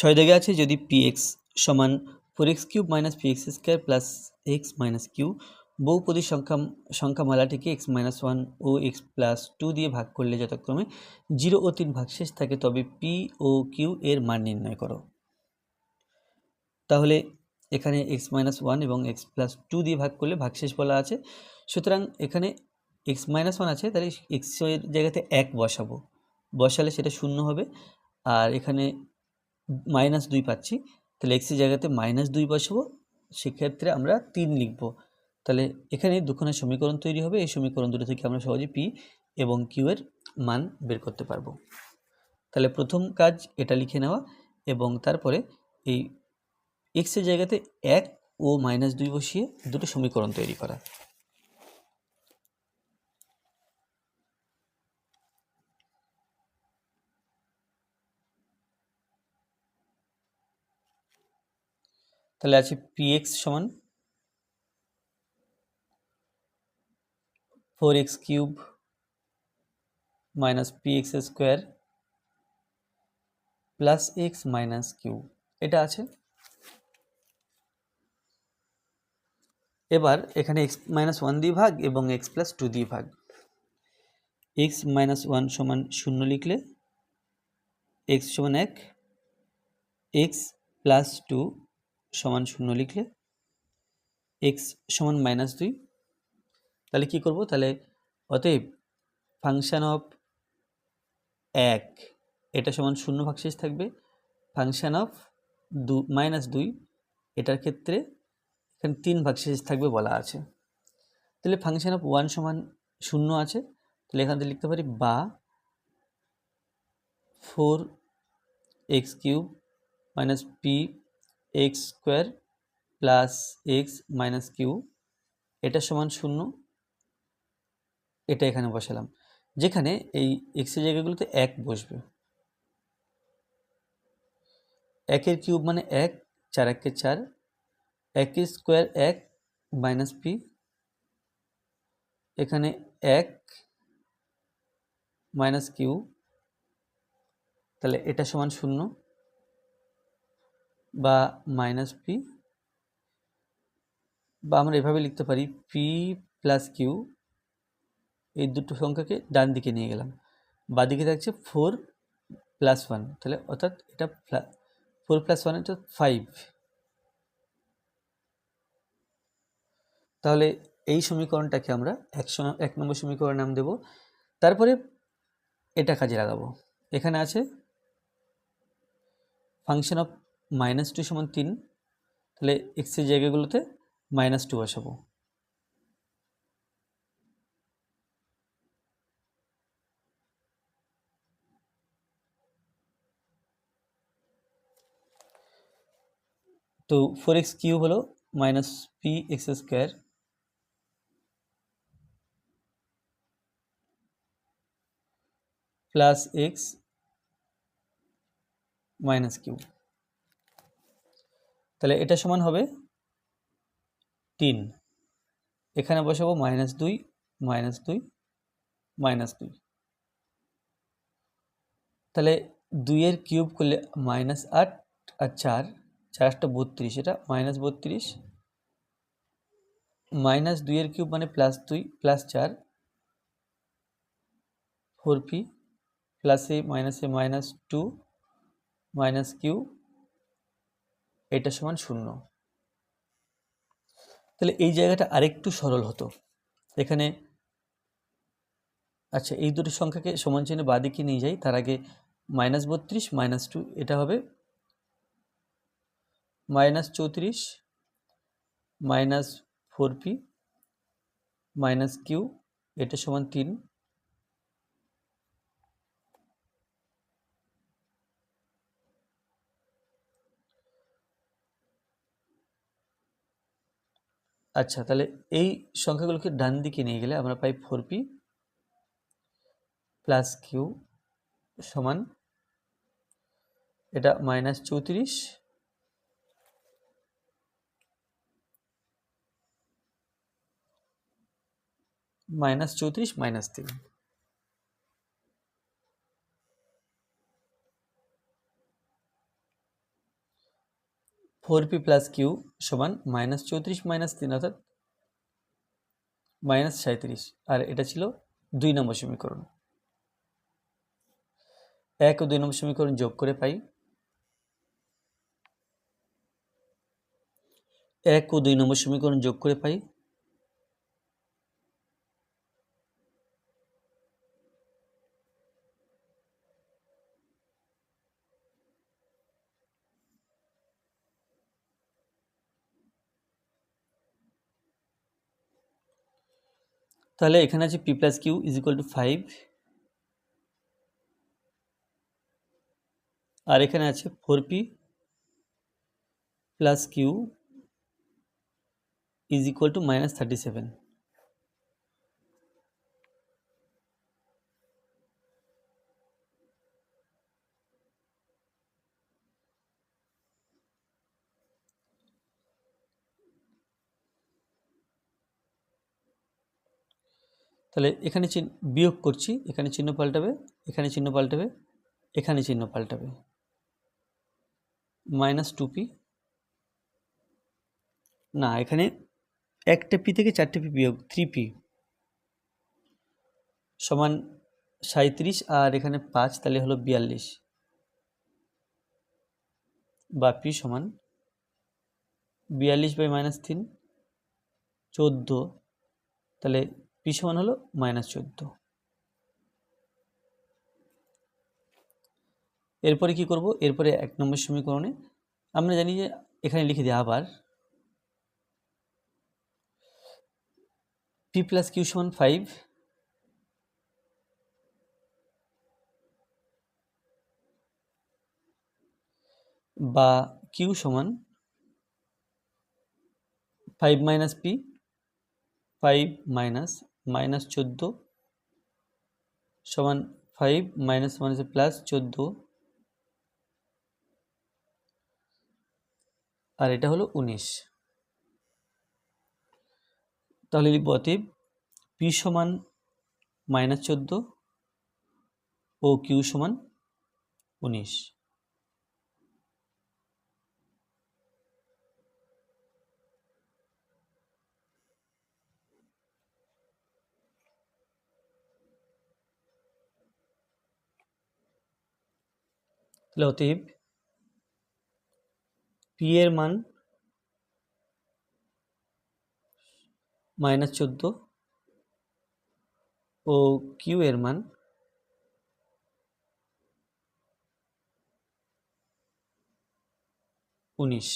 ছয় দাগে আছে যদি পি এক্স সমান four x cube minus p x square plus x minus q বহুপদী সংখ্যা, সংখ্যামালাটিকে এক্স মাইনাস ওয়ান ও এক্স প্লাস টু দিয়ে ভাগ করলে যথাক্রমে জিরো ও তিন ভাগশেষ থাকে, তবে পি ও কিউ এর মান নির্ণয় করো। তাহলে এখানে এক্স মাইনাস ওয়ান এবং এক্স প্লাস টু দিয়ে ভাগ করলে ভাগশেষ বলা আছে। সুতরাং এখানে এক্স মাইনাস ওয়ান আছে, তাহলে এক্সের জায়গাতে এক বসাবো। বসালে সেটা শূন্য হবে। আর এখানে মাইনাস দুই পাচ্ছি, তাহলে এক্সের জায়গাতে মাইনাস দুই বসাবো, সেক্ষেত্রে আমরা তিন লিখব। তাহলে এখানে দুখানা সমীকরণ তৈরি হবে, এই সমীকরণ দুটো থেকে আমরা সহজে পি এবং কিউ এর মান বের করতে পারব। তাহলে প্রথম কাজ এটা লিখে নেওয়া এবং তারপরে এই এক্সের জায়গাতে এক ও মাইনাস দুই বসিয়ে দুটো সমীকরণ তৈরি করা। তাহলে আছে পি এক্স সমান four x cube minus p x square plus x minus q এটা আছে। এবার এখানে এক্স মাইনাস ওয়ান দিয়ে ভাগ এবং এক্স প্লাস টু দিয়ে ভাগ। এক্স মাইনাস ওয়ান সমান শূন্য লিখলে এক্স সমান এক এক্স প্লাস টু সমান শূন্য লিখলে এক্স সমান মাইনাস দুই। তাহলে কি করব? তাহলে অতএব ফাংশান অফ এক, এটা সমান শূন্য ভাগশেষ থাকবে। ফাংশান অফ দু মাইনাস দুই, এটার ক্ষেত্রে এখানে তিন ভাগশেষ থাকবে বলা আছে। তাহলে ফাংশান অফ ওয়ান সমান শূন্য আছে। তাহলে এখান থেকে লিখতে পারি বা four x cube minus p x square plus x minus q, এটা সমান শূন্য। এটা এখানে বসালাম। যেখানে এই এক্সের জায়গাগুলোতে এক বসবে। একের কিউব মানে এক, চার একে চার। এক স্কোয়ার এক মাইনাস পি। এখানে এক মাইনাস কিউ। তাহলে এটা সমান শূন্য। বা মাইনাস পি বা আমরা এভাবে লিখতে পারি পি প্লাস কিউ এই দুটো সংখ্যাকে ডান দিকে নিয়ে গেলাম। বাদিকে থাকছে ফোর প্লাস ওয়ান তাহলে অর্থাৎ এটা ফোর প্লাস ওয়ান এটা ফাইভ তাহলে এই সমীকরণটাকে আমরা এক এক নম্বর সমীকরণ নাম দেব। তারপরে এটা কাজে লাগাবো। এখানে আছে ফাংশন অফ মাইনাস টু সমান তিন, তাহলে এক্সের জায়গাগুলোতে মাইনাস টু বসাবো। তো ফোর এক্স কিউব হলো minus p x square plus x minus q তাহলে এটা সমান হবে তিন। এখানে বসাবো মাইনাস দুই মাইনাস দুই মাইনাস দুই। তাহলে দুইয়ের কিউব করলে মাইনাস আট আর চার চার আটটা বত্রিশ, এটা মাইনাস বত্রিশ। মাইনাস দুইয়ের কিউব মানে প্লাস দুই প্লাস চার। Four p plus minus minus two minus q এটা সমান শূন্য। তাহলে এই জায়গাটা আরেকটু সরল হতো। এখানে আচ্ছা এই দুটি সংখ্যাকে সমান চিহ্নে বাদিকে নিয়ে যাই, তার আগে মাইনাস বত্রিশ মাইনাস টু এটা হবে মাইনাস চৌত্রিশ minus four p minus q এটা সমান তিন। আচ্ছা তাহলে এই সংখ্যাগুলোকে ডান দিকে নিয়ে গেলে আমরা পাই ফোর পি প্লাস কিউ সমান এটা মাইনাস চৌত্রিশ মাইনাস চৌত্রিশ মাইনাস তিন। ফোর পি প্লাস কিউ সমান মাইনাস চৌত্রিশ মাইনাস তিন অর্থাৎ মাইনাস সাঁত্রিশ আর এটা ছিল দুই নম্বর সমীকরণ। এক ও দুই নম্বর সমীকরণ যোগ করে পাই। এক ও দুই নম্বর সমীকরণ যোগ করে পাই। তাহলে এখানে আছে p plus q is equal to five. আর এখানে আছে four p plus q is equal to minus thirty seven. তাহলে এখানে চিহ্ন, বিয়োগ করছি, এখানে চিহ্ন পাল্টাবে, এখানে চিহ্ন পাল্টাবে, এখানে চিহ্ন পাল্টাবে। Minus two p. না, এখানে একটা পি থেকে চারটে পি বিয়োগ, থ্রি পি। সমান সাঁত্রিশ আর এখানে পাঁচ, তাহলে হলো বিয়াল্লিশ। বা পি সমান বিয়াল্লিশ বাই মাইনাস তিন, চোদ্দ। তাহলে পি সমান হলো মাইনাস চোদ্দ। এরপরে কি করব? এরপরে এক নম্বর সমীকরণে আমরা জানি যে এখানে লিখে দিই আবার পি প্লাস কিউ সমান ফাইভ বা কিউ সমান five minus p, five minus minus চোদ্দ সমান ফাইভ মাইনাস মাইনাস প্লাস চোদ্দ। আর এটা হলো উনিশ। তাহলে লিখব অতএব পি সমান মাইনাস চোদ্দ ও কিউ সমান উনিশ। তাহলে অতএব পি এর মান মাইনাস চোদ্দ ও কিউ এর মান উনিশ।